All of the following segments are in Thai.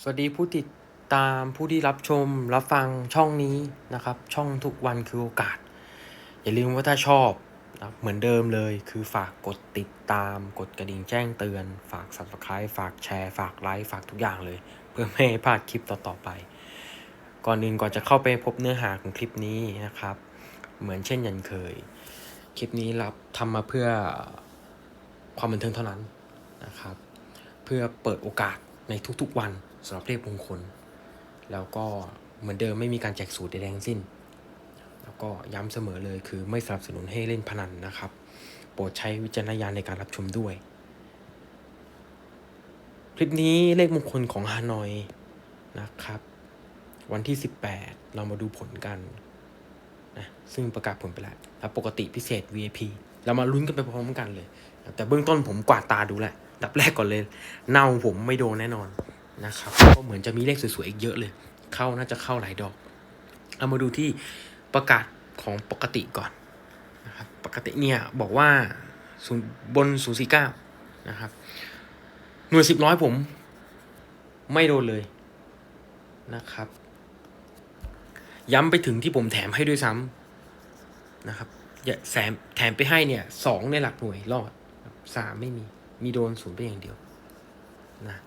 สวัสดีผู้ติดตามผู้ที่รับชมรับฟังช่องนี้นะครับ ช่องทุกวันคือโอกาส อย่าลืมว่าถ้าชอบนะเหมือนเดิมเลยคือฝากกดติดตาม กดกระดิ่งแจ้งเตือน ฝาก subscribe ฝากแชร์ ฝากไลค์ฝากทุกอย่างเลย เพื่อไม่ให้พลาดคลิปต่อๆไป ก่อนอื่นก่อนจะเข้าไปพบเนื้อหาของคลิปนี้นะครับ เหมือนเช่นยันเคย คลิปนี้รับทำมาเพื่อความบันเทิงเท่านั้นนะครับ เพื่อเปิดโอกาสในทุกๆวัน สำหรับเลขมงคล แล้วก็เหมือนเดิมไม่มีการแจกสูตรใดๆทั้งสิ้น แล้วก็ย้ำเสมอเลยคือไม่สนับสนุนให้เล่นพนันนะครับ โปรดใช้วิจารณญาณในการรับชมด้วย คลิปนี้เลขมงคลของฮานอยนะครับ วันที่ 18 เรามาดูผลกันนะซึ่งประกาศผลไปแล้วแล้วปกติพิเศษ VIP เรามาลุ้นกันไปพร้อมกันเลย แต่เบื้องต้นผมกวาดตาดูแหละดับแรกก่อนเลย เน่าผมไม่โดนแน่นอน นะครับก็เหมือนจะมีเลขสวยๆอีกเยอะเลย เข้าน่าจะเข้าหลายดอก เอามาดูที่ประกาศของปกติก่อนนะครับปกติเนี่ยบอกว่าศูนย์บน049นะครับหน่วยสิบร้อยผม ไม่โดนเลยนะครับ ย้ำไปถึงที่ผมแถมให้ด้วยซ้ำนะครับอย่าแถมแถมไปให้เนี่ยสองในหลักหน่วยรอดสามไม่มี มีโดนศูนย์ไปอย่างเดียวนะ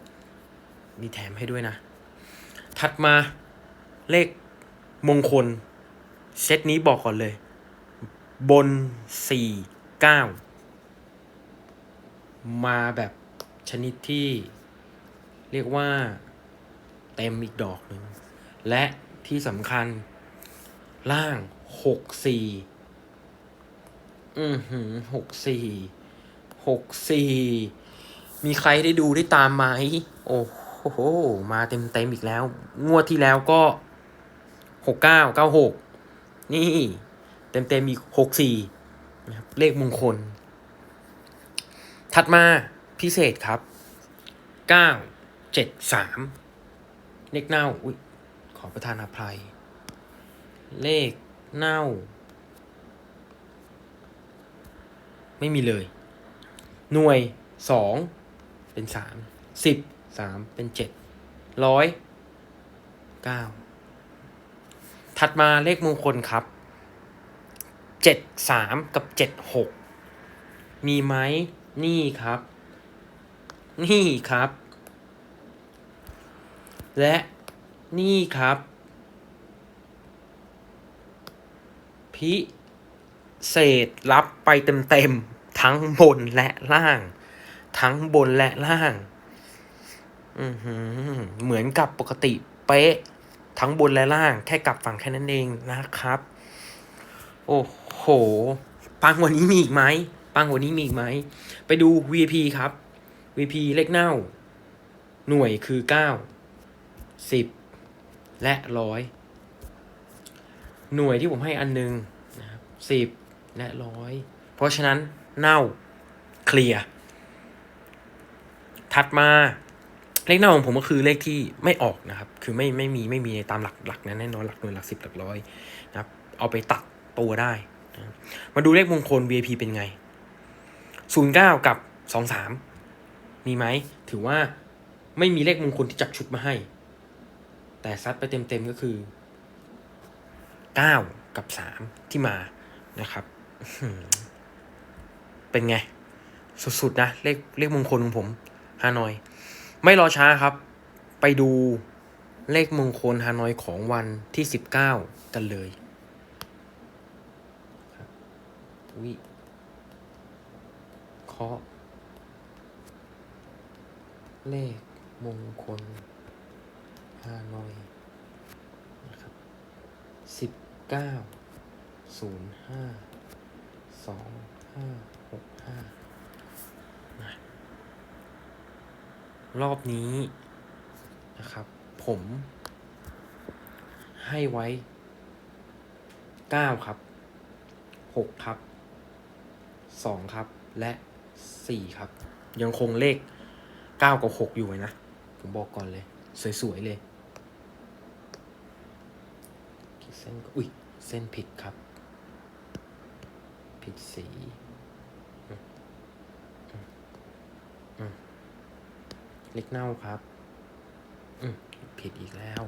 มีแถมให้ด้วยนะ ถัดมาเลขมงคล เซตนี้บอกก่อนเลย บนสี่เก้ามาแบบชนิดที่เรียกว่าเต็มอีกดอกหนึ่ง และที่สำคัญล่างหกสี่อือหือหกสี่หกสี่มีใครได้ดูได้ตามไหม โอ้โห อ้โห มาเต็มเต็มอีกแล้ว งวดที่แล้วก็หกเก้าเก้าหกนี่เต็มเต็มอีกหกสี่นะครับเลขมงคล ถัดมาพิเศษครับเก้าเจ็ดสามเลขเน่าอุ้ยขอประทานอภัย เลขเน่า ไม่มีเลย หน่วยสองเป็นสามสิบ สามเป็นเจ็ดร้อยเก้าถัดมาเลขมงคลครับเจ็ดสามกับเจ็ดหกมีไหมนี่ครับ นี่ครับ และนี่ครับ พิเศษรับไปเต็มๆทั้งบนและล่าง ทั้งบนและล่าง เหมือนกับปกติเป๊ะ ทั้งบนและล่าง แค่กลับฝั่งแค่นั้นเองนะครับ โอ้โห ปังกวันนี้มีอีกไหมปังกวันนี้มีอีกไหม ไปดู VP ครับ VP เลขเน่า หน่วยคือเก้าสิบและร้อยหน่วยที่ผมให้อันหนึ่งนะครับสิบและร้อยเพราะฉะนั้นเน่าเคลียร์ถัดมา เลขเน่าของผมก็คือเลขที่ไม่ออกนะครับ คือไม่ไม่มีไม่มีตามหลักหลักนั้นแน่นอนหลักหน่วยหลักสิบหลักร้อยนะครับ เอาไปตัดตัวได้นะมาดูเลขมงคล VIP เป็นไง 09 กับ 23 มีไหม ถือว่าไม่มีเลขมงคลที่จับชุดมาให้ แต่ซัดไปเต็มๆก็คือ 9 กับ 3 ที่มานะครับ เป็นไง สุดๆนะ เลขเลขมงคลของผมฮานอย ไม่รอช้าครับ ไปดูเลขมงคลฮานอยของวันที่19กันเลยวิเคาะเลขมงคลฮานอยนะครับสิบเก้าศูนย์ห้าสองห้าหกห้า รอบนี้นะครับ ผมให้ไว้เก้าครับหกครับสองครับ และสี่ครับ ยังคงเลขเก้ากับหกอยู่นะ ผมบอกก่อนเลย สวย ๆ เลยเส้นอุ้ย เส้นผิดครับ ผิดสีอืมอืมอืม เล็กเน่าครับ อืมผิดอีกแล้ว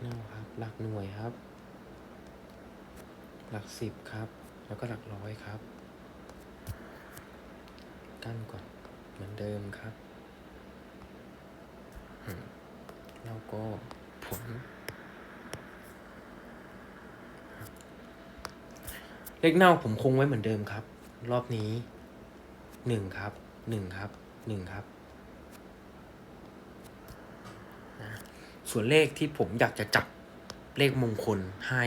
เน่าครับ หลักหน่วยครับ หลักสิบครับ แล้วก็หลักร้อยครับ กั้นก่อน เหมือนเดิมครับ แล้วก็ผล เลขเน่าผมคงไว้เหมือนเดิมครับ รอบนี้หนึ่งครับหนึ่งครับหนึ่งครับนะส่วนเลขที่ผมอยากจะจับเลขมงคลให้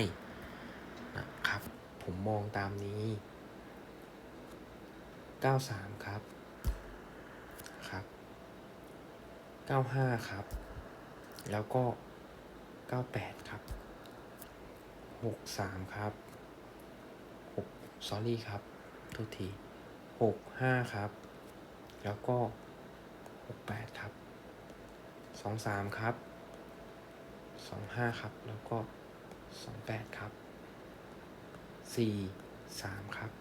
นะครับ ผมมองตามนี้เก้าสามครับครับเก้าห้าครับ แล้วก็เก้าแปดครับหกสามครับ หกซอรี่ครับโทุกทีหกห้าครับ แล้วก็หกแปดครับสองสามครับสองห้าครับ แล้วก็สองแปดครับสี่สามครับ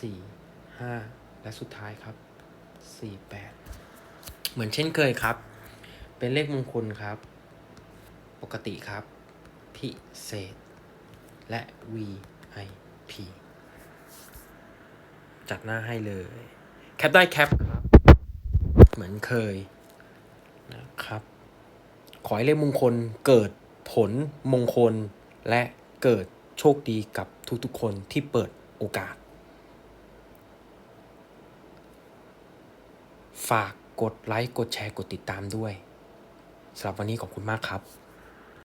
สี่ห้าและสุดท้ายครับสี่แปดเหมือนเช่นเคยครับ เป็นเลขมงคลครับ ปกติครับ พิเศษ และ VIP จัดหน้าให้เลย แคปได้แคปครับ เหมือนเคยนะครับ ขอให้เลขมงคลเกิดผลมงคลและเกิดโชคดีกับทุกๆคนที่เปิดโอกาส ฝากกดไลค์ กดแชร์ กดติดตามด้วยสำหรับวันนี้ขอบคุณมากครับ